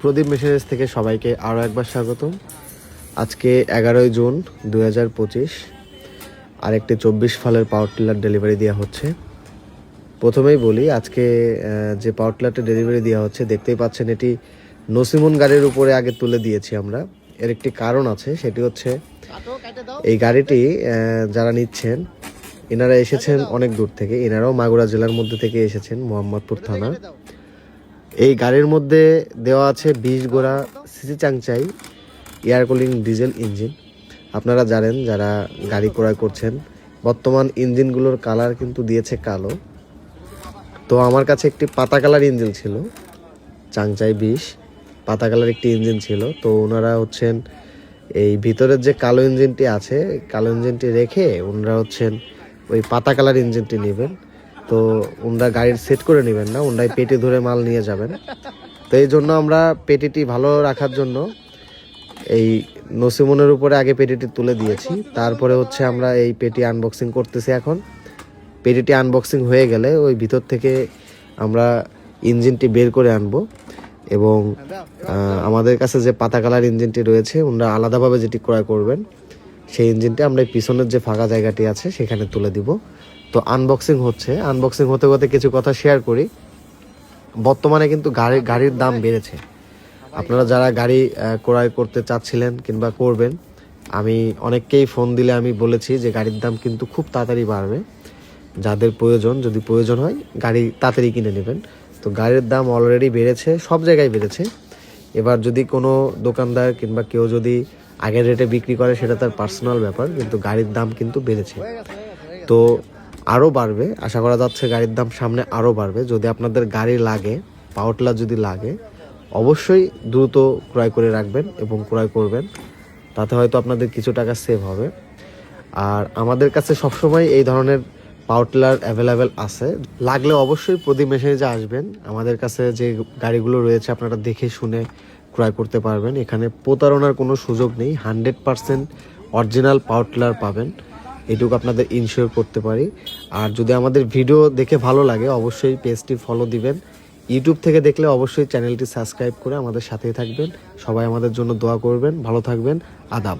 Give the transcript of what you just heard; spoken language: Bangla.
প্রদীপ মেশিনারিজ থেকে সবাইকে আরও একবার স্বাগতম। আজকে এগারোই জুন দু হাজার পঁচিশ, আরেকটি চব্বিশ ফালের পাওয়ার টিলার ডেলিভারি দেওয়া হচ্ছে। প্রথমেই বলি, আজকে যে পাওয়ার টিলারটা ডেলিভারি দেওয়া হচ্ছে, দেখতেই পাচ্ছেন এটি নসিমন গাড়ির উপরে আগে তুলে দিয়েছি আমরা। এর একটি কারণ আছে, সেটি হচ্ছে এই গাড়িটি যারা নিচ্ছেন এনারা এসেছেন অনেক দূর থেকে। এনারাও মাগুরা জেলার মধ্যে থেকে এসেছেন, মোহাম্মদপুর থানা। এই গাড়ির মধ্যে দেওয়া আছে বিশ গোড়া CC Changchai air cooling diesel engine. আপনারা জানেন যারা গাড়ি ক্রয় করছেন, বর্তমান ইঞ্জিনগুলোর কালার কিন্তু দিয়েছে কালো। তো আমার কাছে একটি পাতা কালার ইঞ্জিন ছিল, চাংচাই বিশ। পাতা কালার একটি ইঞ্জিন ছিল, তো ওনারা হচ্ছেন এই ভিতরের যে কালো ইঞ্জিনটি আছে, কালো ইঞ্জিনটি রেখে ওনারা হচ্ছেন ওই পাতা কালার ইঞ্জিনটি নেবেন। তো ওনারা গাড়ির সেট করে নেবেন না ওনারাই পেটি ধরে মাল নিয়ে যাবেন। তো এই জন্য আমরা পেটিটি ভালো রাখার জন্য এই নসিমনের উপরে আগে পেটিটি তুলে দিয়েছি। তারপরে হচ্ছে আমরা এই পেটি আনবক্সিং করতেছি এখন। পেটিটি আনবক্সিং হয়ে গেলে ওই ভিতর থেকে আমরা ইঞ্জিনটি বের করে আনব এবং আমাদের কাছে যে পাতা কালার ইঞ্জিনটি রয়েছে ওনারা আলাদাভাবে যেটি ক্রয় করবেন সেই ইঞ্জিনটা আমরা পিছনের যে ফাঁকা জায়গাটি আছে, সেখানে তুলে দিব। তো আনবক্সিং হচ্ছে। আনবক্সিং হতে হতে কিছু কথা শেয়ার করি। বর্তমানে কিন্তু গাড়ি, গাড়ির দাম বেড়েছে। আপনারা যারা গাড়ি ক্রয় করতে চাচ্ছিলেন কিংবা করবেন, আমি অনেককেই ফোন দিলে আমি বলেছি যে গাড়ির দাম কিন্তু খুব তাড়াতাড়ি বাড়বে। যাদের প্রয়োজন, যদি প্রয়োজন হয়, গাড়ি তাড়াতাড়ি কিনে নেবেন। তো গাড়ির দাম অলরেডি বেড়েছে, সব জায়গায় বেড়েছে। এবার যদি কোনো দোকানদার কিংবা কেউ যদি আগের রেটে বিক্রি করে, সেটা তার পার্সোনাল ব্যাপার, কিন্তু গাড়ির দাম কিন্তু বেড়েছে। তো আরও বাড়বে, আশা করা যাচ্ছে গাড়ির দাম সামনে আরও বাড়বে। যদি আপনাদের গাড়ি লাগে পাওয়ার টিলার যদি লাগে, অবশ্যই দ্রুত ক্রয় করে রাখবেন এবং ক্রয় করবেন। তাতে হয়তো আপনাদের কিছু টাকা সেভ হবে। আর আমাদের কাছে সবসময় এই ধরনের পাওয়ার টিলার অ্যাভেলেবেল আছে। লাগলে অবশ্যই প্রদীপ মেশিনে আসবেন। আমাদের কাছে যে গাড়িগুলো রয়েছে, আপনারা দেখে শুনে ক্রয় করতে পারবেন। এখানে প্রতারণার কোনো সুযোগ নেই। হান্ড্রেড পারসেন্ট অরিজিনাল পাওয়ার পাবেন। এটুকু আপনাদের ইনশিওর করতে পারি। আর যদি আমাদের ভিডিও দেখে ভালো লাগে, অবশ্যই পেজটি ফলো দিবেন। ইউটিউব থেকে দেখলে অবশ্যই চ্যানেলটি সাবস্ক্রাইব করে আমাদের সাথেই থাকবেন। সবাই আমাদের জন্য দোয়া করবেন। ভালো থাকবেন। আদাব।